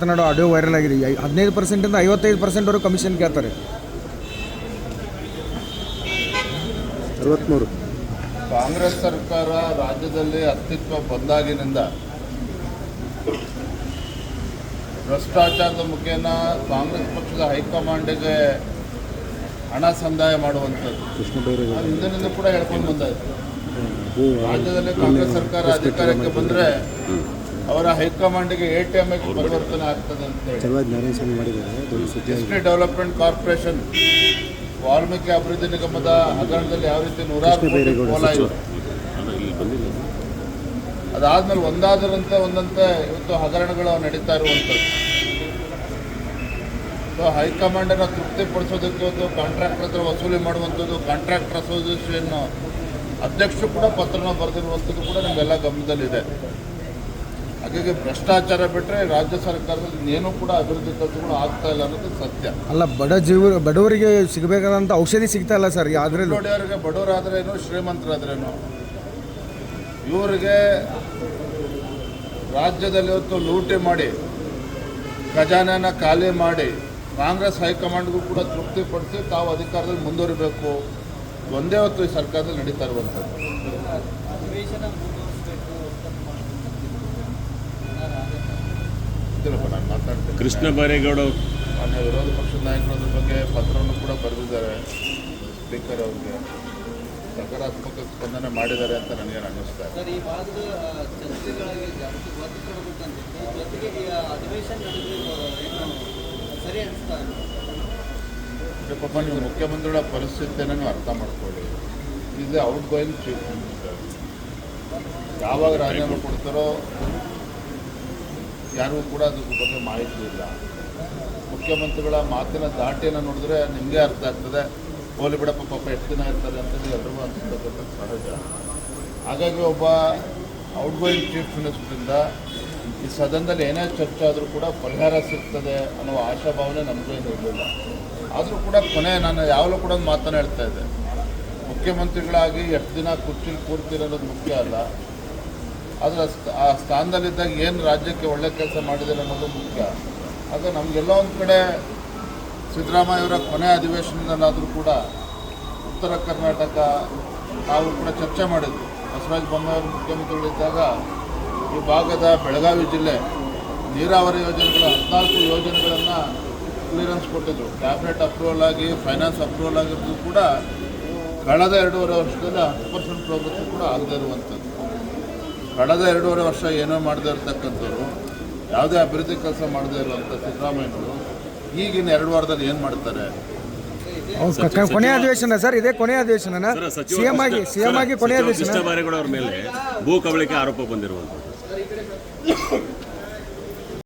ಮಾತನಾಡೋ audio viral ಆಗಿದೆ. ಹದಿನೈದು ಪರ್ಸೆಂಟಿಂದ ಐವತ್ತೈದು ಪರ್ಸೆಂಟ್ವರೆಗೂ ಕಮಿಷನ್ ಕೇಳ್ತಾರೆ. ಅರವತ್ತ್ಮೂರು ಕಾಂಗ್ರೆಸ್ ಸರ್ಕಾರ ರಾಜ್ಯದಲ್ಲಿ ಅಸ್ತಿತ್ವ ಬಂದಾಗಿನಿಂದ ಭ್ರಷ್ಟಾಚಾರದ ಮುಖೇನ ಕಾಂಗ್ರೆಸ್ ಪಕ್ಷದ ಹೈಕಮಾಂಡಿಗೆ ಹಣ ಸಂದಾಯ ಮಾಡುವಂಥದ್ದು. ಹಿಂದಿನಿಂದ ಕೂಡ ಹೇಳ್ಕೊಂಡು ಬಂದಾಯ್ತು ರಾಜ್ಯದಲ್ಲಿ ಕಾಂಗ್ರೆಸ್ ಸರ್ಕಾರ ಅಧಿಕಾರಕ್ಕೆ ಬಂದರೆ ಅವರ ಹೈಕಮಾಂಡಿಗೆ ಎ ಟಿ ಎಂ ಪರಿವರ್ತನೆ ಆಗ್ತದೆ ಅಂತೇಳಿ ಡೆವಲಪ್ಮೆಂಟ್ ಕಾರ್ಪೊರೇಷನ್ ವಾಲ್ಮೀಕಿ ಅಭಿವೃದ್ಧಿ ನಿಗಮದ ಹಗರಣದಲ್ಲಿ ಯಾವ ರೀತಿ ನೂರಾರು ಕೋಟಿ ಪೋಲಾಯಿತು ಅದಾದ್ಮೇಲೆ ಒಂದಾದರಂತೆ ಒಂದಂತೆ ಇವತ್ತು ಹಗರಣಗಳು ನಡೀತಾ ಇರುವಂಥದ್ದು. ಸೊ ಹೈಕಮಾಂಡನ್ನು ತೃಪ್ತಿಪಡಿಸೋದಕ್ಕೆ ಇವತ್ತು ಕಾಂಟ್ರಾಕ್ಟರ್ ಹತ್ರ ವಸೂಲಿ ಮಾಡುವಂಥದ್ದು ಕಾಂಟ್ರಾಕ್ಟರ್ ಅಸೋಸಿಯೇಷನ್ ಅಧ್ಯಕ್ಷರು ಕೂಡ ಪತ್ರನ ಬರೆದಿರುವಂಥದ್ದು ಕೂಡ ನಮಗೆಲ್ಲ ಗಮನದಲ್ಲಿದೆ. ಹಾಗಾಗಿ ಭ್ರಷ್ಟಾಚಾರ ಬಿಟ್ಟರೆ ರಾಜ್ಯ ಸರ್ಕಾರದಲ್ಲಿ ಏನೂ ಕೂಡ ಅಭಿವೃದ್ಧಿ ಕೆಲಸಗಳು ಆಗ್ತಾ ಇಲ್ಲ ಅನ್ನೋದು ಸತ್ಯ. ಅಲ್ಲ ಬಡ ಜೀವ ಬಡವರಿಗೆ ಸಿಗಬೇಕಾದಂಥ ಔಷಧಿ ಸಿಗ್ತಾ ಇಲ್ಲ ಸರ್ ಆದರೆ ನೋಡಿಯವರಿಗೆ ಬಡವರಾದ್ರೇನು ಶ್ರೀಮಂತರಾದ್ರೇನು? ಇವರಿಗೆ ರಾಜ್ಯದಲ್ಲಿ ಇವತ್ತು ಲೂಟಿ ಮಾಡಿ ಖಜಾನೆನ ಖಾಲಿ ಮಾಡಿ ಕಾಂಗ್ರೆಸ್ ಹೈಕಮಾಂಡ್ಗೂ ಕೂಡ ತೃಪ್ತಿಪಡಿಸಿ ತಾವು ಅಧಿಕಾರದಲ್ಲಿ ಮುಂದುವರಿಬೇಕು. ಒಂದೇ ಹೊತ್ತು ಈ ಸರ್ಕಾರದಲ್ಲಿ ನಡೀತಾ ಇರುವಂಥದ್ದು. ಕೃಷ್ಣ ಬೈರೇಗೌಡ ಮಾನ್ಯ ವಿರೋಧ ಪಕ್ಷದ ನಾಯಕರು ಅದ್ರ ಬಗ್ಗೆ ಪತ್ರವನ್ನು ಕೂಡ ಬರೆದಿದ್ದಾರೆ. ಸ್ಪೀಕರ್ ಅವ್ರಿಗೆ ಸಕಾರಾತ್ಮಕ ಸ್ಪಂದನೆ ಮಾಡಿದ್ದಾರೆ ಅಂತ ನನಗೆ ಅನ್ನಿಸ್ತಾ ಇದೆ ಪಾಪ ನೀವು ಮುಖ್ಯಮಂತ್ರಿಗಳ ಪರಿಸ್ಥಿತಿಯನ್ನು ನೀವು ಅರ್ಥ ಮಾಡ್ಕೊಳ್ಳಿ. ಇದು ಔಟ್ ಗೋಯಿಂಗ್ ಚೀಫ್ ಮಿನಿಸ್ಟರ್ ಯಾವಾಗ ರಾಜೀನಾಮೆ ಕೊಡ್ತಾರೋ ಯಾರಿಗೂ ಕೂಡ ಅದ್ರ ಬಗ್ಗೆ ಮಾಹಿತಿ ಇಲ್ಲ. ಮುಖ್ಯಮಂತ್ರಿಗಳ ಮಾತಿನ ದಾಟಿಯನ್ನು ನೋಡಿದ್ರೆ ನಿಮಗೆ ಅರ್ಥ ಆಗ್ತದೆ. ಹೋಲಿ ಬಿಡಪ್ಪ, ಪಾಪ ಎಷ್ಟು ದಿನ ಇರ್ತಾರೆ ಅಂತೇಳಿ ಎಲ್ರಿಗೂ ಅನಿಸ್ತಕ್ಕಂಥ ಸಹಜ. ಹಾಗಾಗಿ ಒಬ್ಬ ಔಟ್ ಗೋಯಿಂಗ್ ಚೀಫ್ ಮಿನಿಸ್ಟ್ರಿಂದ ಈ ಸದನದಲ್ಲಿ ಏನೇ ಚರ್ಚೆ ಆದರೂ ಕೂಡ ಪರಿಹಾರ ಸಿಗ್ತದೆ ಅನ್ನೋ ಆಶಾಭಾವನೆ ನಮಗೂ ಏನು ಇರಲಿಲ್ಲ. ಆದರೂ ಕೂಡ ಕೊನೆ ನಾನು ಯಾವಾಗಲೂ ಕೂಡ ಒಂದು ಮಾತನ್ನು ಹೇಳ್ತಾ ಇದ್ದೆ. ಮುಖ್ಯಮಂತ್ರಿಗಳಾಗಿ ಎಷ್ಟು ದಿನ ಕುರ್ಚಿಲಿ ಕೂರ್ತಿರೋದು ಮುಖ್ಯ ಅಲ್ಲ. ಆದರೆ ಆ ಸ್ಥಾನದಲ್ಲಿದ್ದಾಗ ಏನು ರಾಜ್ಯಕ್ಕೆ ಒಳ್ಳೆ ಕೆಲಸ ಮಾಡಿದ್ದಾರೆ ಅನ್ನೋದು ಮುಖ್ಯ. ಆಗ ನಮಗೆಲ್ಲ ಒಂದು ಕಡೆ ಸಿದ್ದರಾಮಯ್ಯವರ ಕೊನೆ ಅಧಿವೇಶನದಲ್ಲಾದರೂ ಕೂಡ ಉತ್ತರ ಕರ್ನಾಟಕ ನಾವು ಕೂಡ ಚರ್ಚೆ ಮಾಡಿದ್ವಿ ಬಸವರಾಜ ಬೊಮ್ಮಾಯಿ ಮುಖ್ಯಮಂತ್ರಿಗಳಿದ್ದಾಗ ಈ ಭಾಗದ ಬೆಳಗಾವಿ ಜಿಲ್ಲೆ ನೀರಾವರಿ ಯೋಜನೆಗಳ ಹದಿನಾಲ್ಕು ಯೋಜನೆಗಳನ್ನು ಕ್ಲಿಯರೆನ್ಸ್ ಕೊಟ್ಟಿದ್ರು. ಕ್ಯಾಬಿನೆಟ್ ಅಪ್ರೂವಲ್ ಆಗಿ, ಫೈನಾನ್ಸ್ ಅಪ್ರೂವಲ್ ಆಗಿರೋದು ಕೂಡ ಕಳೆದ ಎರಡೂವರೆ ವರ್ಷದಲ್ಲಿ ಹತ್ತು ಪರ್ಸೆಂಟ್ ಪ್ರಗತಿ ಕೂಡ ಆಗದೇ ಇರುವಂಥದ್ದು. ಕಳೆದ ಎರಡೂವರೆ ವರ್ಷ ಏನೋ ಮಾಡದೇ ಇರತಕ್ಕಂಥವ್ರು ಯಾವುದೇ ಅಭಿವೃದ್ಧಿ ಕೆಲಸ ಮಾಡದೇ ಇರುವಂಥ ಸಿದ್ದರಾಮಯ್ಯನವರು ಈಗಿನ ಎರಡು ವಾರದಲ್ಲಿ ಏನು ಮಾಡ್ತಾರೆ? ಕೊನೆಯ ಅಧಿವೇಶನ ಸರ್ ಇದೇ ಕೊನೆಯ ಅಧಿವೇಶನ ಸಿಎಂ ಆಗಿ ಸಿಎಂ ಸಿ ಎಂ ಆಗಿ ಕೊನೆ ಕೊನೆಯ ಅಧಿವೇಶನ. ಅವ್ರ ಮೇಲೆ ಭೂ ಕಬಳಿಕೆ ಆರೋಪ ಬಂದಿರುವಂಥದ್ದು.